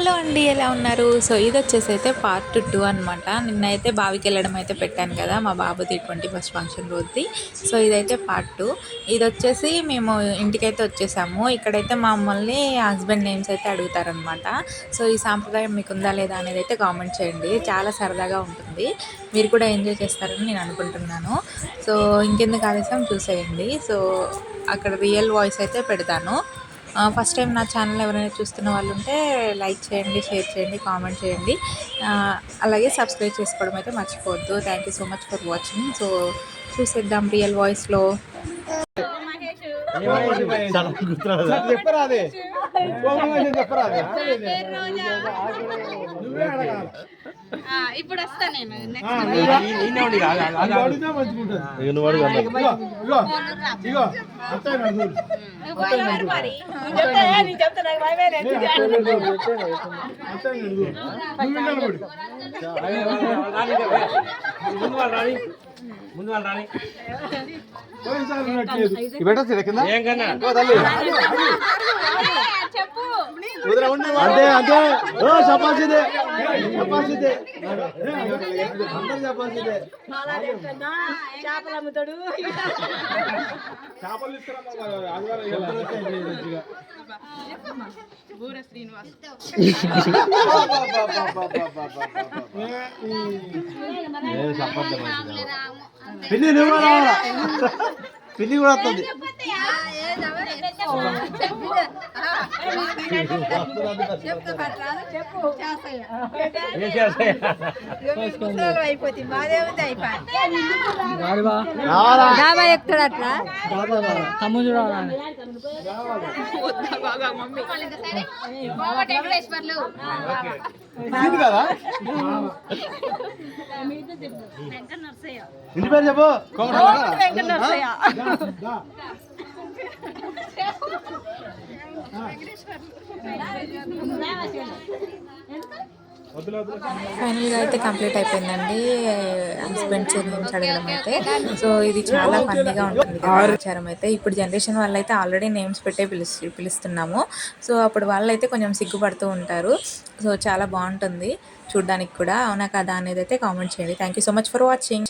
Hello అండి ఎలా ఉన్నారు? సో ఇది వచ్చేసి అయితే పార్ట్ టూ అనమాట నిన్నైతే బావికి వెళ్ళడం అయితే పెట్టాను కదా మా బాబుది ట్వంటీ ఫస్ట్ ఫంక్షన్ రోజుది. సో ఇదైతే పార్ట్ టూ ఇది వచ్చేసి మేము ఇంటికైతే వచ్చేసాము. ఇక్కడైతే మమ్మల్ని హస్బెండ్ నేమ్స్ అయితే అడుగుతారనమాట సో ఈ సాంప్రదాయం మీకు ఉందా లేదా అనేది అయితే కామెంట్ చేయండి. చాలా సరదాగా ఉంటుంది. మీరు కూడా ఎంజాయ్ చేస్తారని నేను అనుకుంటున్నాను. సో ఇంకెందుకు ఆలస్యం? చూసేయండి. సో అక్కడ రియల్ వాయిస్ అయితే పెడతాను. ఫస్ట్ టైం నా ఛానల్ ఎవరైనా చూస్తున్న వాళ్ళు ఉంటే లైక్ చేయండి షేర్ చేయండి కామెంట్ చేయండి. ఆ, అలాగే సబ్స్క్రైబ్ చేసుకోవడం అయితే మర్చిపోవద్దు. Thank you so much for watching so చూసేద్దాం రియల్ వాయిస్లో చెప్పరాదే చెప్పరాదే నువ్వే అడగాలి ఆ, ఇప్పుడు వస్తా నేను నెక్స్ట్ అడిగినా మంచిగుంటుంది. ఇగో, ఇగో, ఇగో, అత్తయ్య అంతే అంతే. ఓ చెప్పాల్సిందే చెప్పాల్సిందే అందరూ చెప్పాల్సిందే చేపలు అమ్ముతాడు చేపలు నువ్వు రావాలా? పిన్ని కూడా వస్తుంది. అయిపోతుంది మాదేముంది అయిపోయి ఎక్కుతాడు అట్లా ఇంటి పేరు చెప్పు ఫైనల్గా అయితే కంప్లీట్ అయిపోయిందండి. హస్బెండ్స్ నేమ్స్ అడగడం అయితే. సో ఇది చాలా ఫన్నీగా ఉంటుంది ఆచారం అయితే. ఇప్పుడు జనరేషన్ వాళ్ళైతే ఆల్రెడీ నేమ్స్ పెట్టే పిలుస్తు పిలుస్తున్నాము. సో అప్పుడు వాళ్ళైతే కొంచెం సిగ్గుపడుతూ ఉంటారు. సో చాలా బాగుంటుంది. చూడ్డానికి కూడా. అవునా కదా అనేది అయితే కామెంట్ చేయండి. Thank you so much for watching